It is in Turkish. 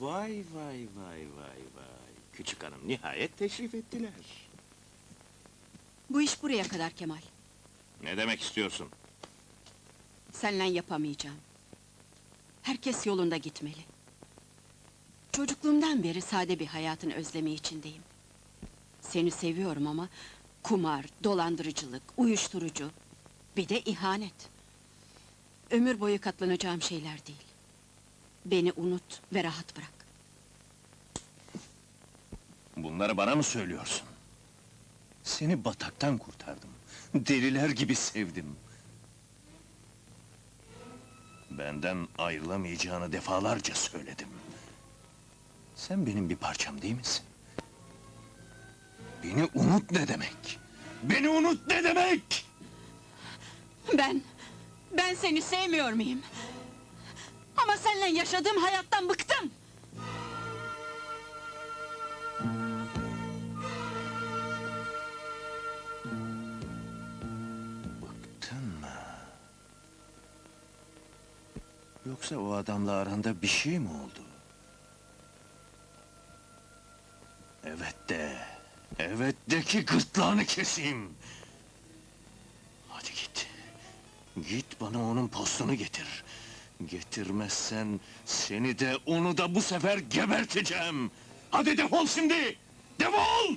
Vay vay vay vay vay. Küçük hanım nihayet teşrif ettiler. Bu iş buraya kadar Kemal. Ne demek istiyorsun? Seninle yapamayacağım. Herkes yolunda gitmeli. Çocukluğumdan beri sade bir hayatın özlemi içindeyim. Seni seviyorum ama kumar, dolandırıcılık, uyuşturucu, bir de ihanet. Ömür boyu katlanacağım şeyler değil. Beni unut ve rahat bırak. Bunları bana mı söylüyorsun? Seni bataktan kurtardım. Deliler gibi sevdim. Benden ayrılamayacağını defalarca söyledim. Sen benim bir parçam değil misin? Beni unut ne demek? Beni unut ne demek? Ben, ben seni sevmiyor muyum? Ama seninle yaşadığım hayattan bıktım. Bıktın mı? Yoksa o adamla aranda bir şey mi oldu? Evet de, evet de ki gırtlağını keseyim. Hadi git. Git bana onun postunu getir. Getirmezsen seni de onu da bu sefer geberteceğim. Hadi defol şimdi! Defol!